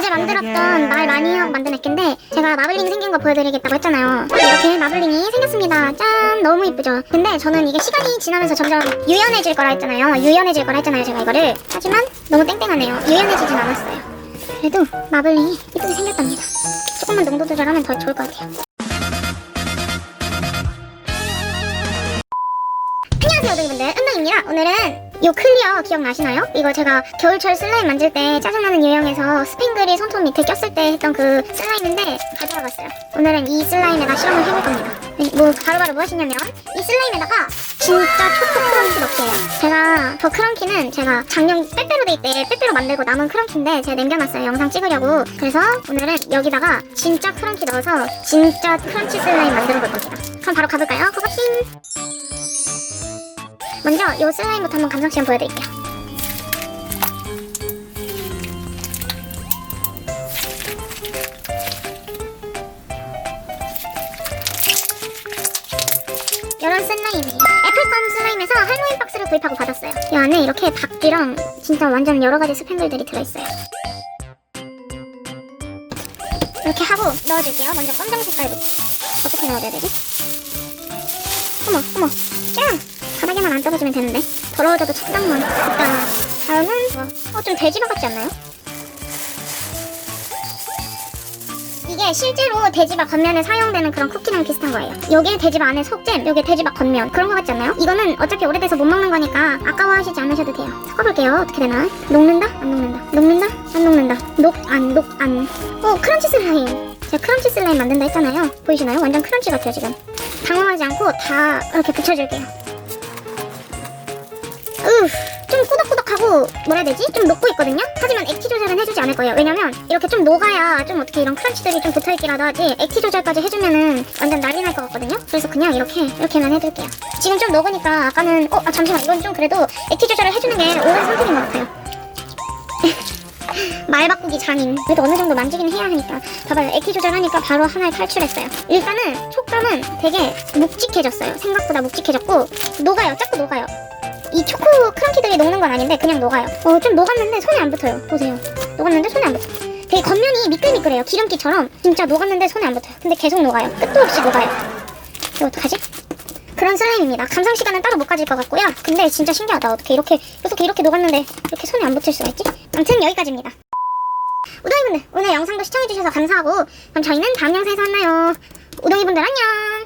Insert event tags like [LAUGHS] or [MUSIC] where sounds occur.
어제 만들었던 말 많이 하고 만든 액인데 제가 마블링 생긴 거 보여드리겠다고 했잖아요. 이렇게 마블링이 생겼습니다. 짠! 너무 이쁘죠? 근데 저는 이게 시간이 지나면서 점점 유연해질 거라 했잖아요. 유연해질 거라 했잖아요, 제가 이거를. 하지만 너무 땡땡하네요. 유연해지진 않았어요. 그래도 마블링이 이쁘게 생겼답니다. 조금만 농도 조절하면 더 좋을 것 같아요. 안녕하세요, 오동이분들. 은동입니다. 오늘은 요 클리어 기억나시나요? 이거 제가 겨울철 슬라임 만들 때 짜증나는 유형에서 스핑글이 손톱 밑에 꼈을 때 했던 그 슬라임인데 가져와 봤어요. 오늘은 이 슬라임에다 실험을 해볼 겁니다. 네, 뭐 바로바로 뭐 하시냐면 이 슬라임에다가 진짜 초코 크런키 넣기예요. 제가 저 크런키는 제가 작년 빼빼로 데이 때 빼빼로 만들고 남은 크런키인데 제가 남겨놨어요. 영상 찍으려고. 그래서 오늘은 여기다가 진짜 크런키 넣어서 진짜 크런치 슬라임 만들어 볼 겁니다. 그럼 바로 가볼까요? 고고싱! 먼저 이 슬라임부터 한번 감상 시간 보여드릴게요. 이런 슬라임이에요. 애플팜 슬라임에서 할로윈 박스를 구입하고 받았어요. 이 안에 이렇게 박쥐랑 진짜 완전 여러 가지 스팽글들이 들어있어요. 이렇게 하고 넣어줄게요. 먼저 검정 색깔부터. 어떻게 넣어줘야 되지? 어머, 어머, 짱! 바닥에만 안 떨어지면 되는데 더러워져도 적당만 일단 다음은 뭐, 어, 좀 돼지밥 같지 않나요? 이게 실제로 돼지밥 겉면에 사용되는 그런 쿠키랑 비슷한 거예요 요게 돼지밥 안에 속잼 요게 돼지밥 겉면 그런 거 같지 않나요? 이거는 어차피 오래돼서 못 먹는 거니까 아까워하시지 않으셔도 돼요 섞어볼게요 어떻게 되나? 녹는다? 안 녹는다 녹는다? 안 녹는다 녹 안 녹 안 오 크런치 슬라임 제가 크런치 슬라임 만든다 했잖아요 보이시나요? 완전 크런치 같아요 지금 당황하지 않고 다 이렇게 붙여줄게요 으, 좀 꾸덕꾸덕하고 뭐라 해야 되지? 좀 녹고 있거든요? 하지만 액티 조절은 해주지 않을 거예요. 왜냐면 이렇게 좀 녹아야 좀 어떻게 이런 크런치들이 좀 붙어있기라도 하지 액티 조절까지 해주면은 완전 난리 날 것 같거든요? 그래서 그냥 이렇게 이렇게만 해둘게요. 지금 좀 녹으니까 아까는 어 아, 잠시만 이건 좀 그래도 액티 조절을 해주는 게 옳은 선택인 것 같아요. [LAUGHS] 말 바꾸기 장인. 그래도 어느 정도 만지긴 해야 하니까. 봐봐요. 액티 조절하니까 바로 하나를 탈출했어요. 일단은 촉감은 되게 묵직해졌어요. 생각보다 묵직해졌고 녹아요. 자꾸 녹아요. 이 초코 크런키들이 녹는 건 아닌데 그냥 녹아요. 어, 좀 녹았는데 손에 안 붙어요. 보세요. 녹았는데 손에 안 붙어. 되게 겉면이 미끌미끌해요. 기름기처럼. 진짜 녹았는데 손에 안 붙어요. 근데 계속 녹아요. 끝도 없이 녹아요. 이거 어떡하지? 그런 슬라임입니다. 감상 시간은 따로 못 가질 것 같고요. 근데 진짜 신기하다. 어떻게 이렇게 이렇게 이렇게 녹았는데 이렇게 손에 안 붙일 수가 있지? 아무튼 여기까지입니다. 우동이분들 오늘 영상도 시청해주셔서 감사하고 그럼 저희는 다음 영상에서 만나요. 우동이분들 안녕.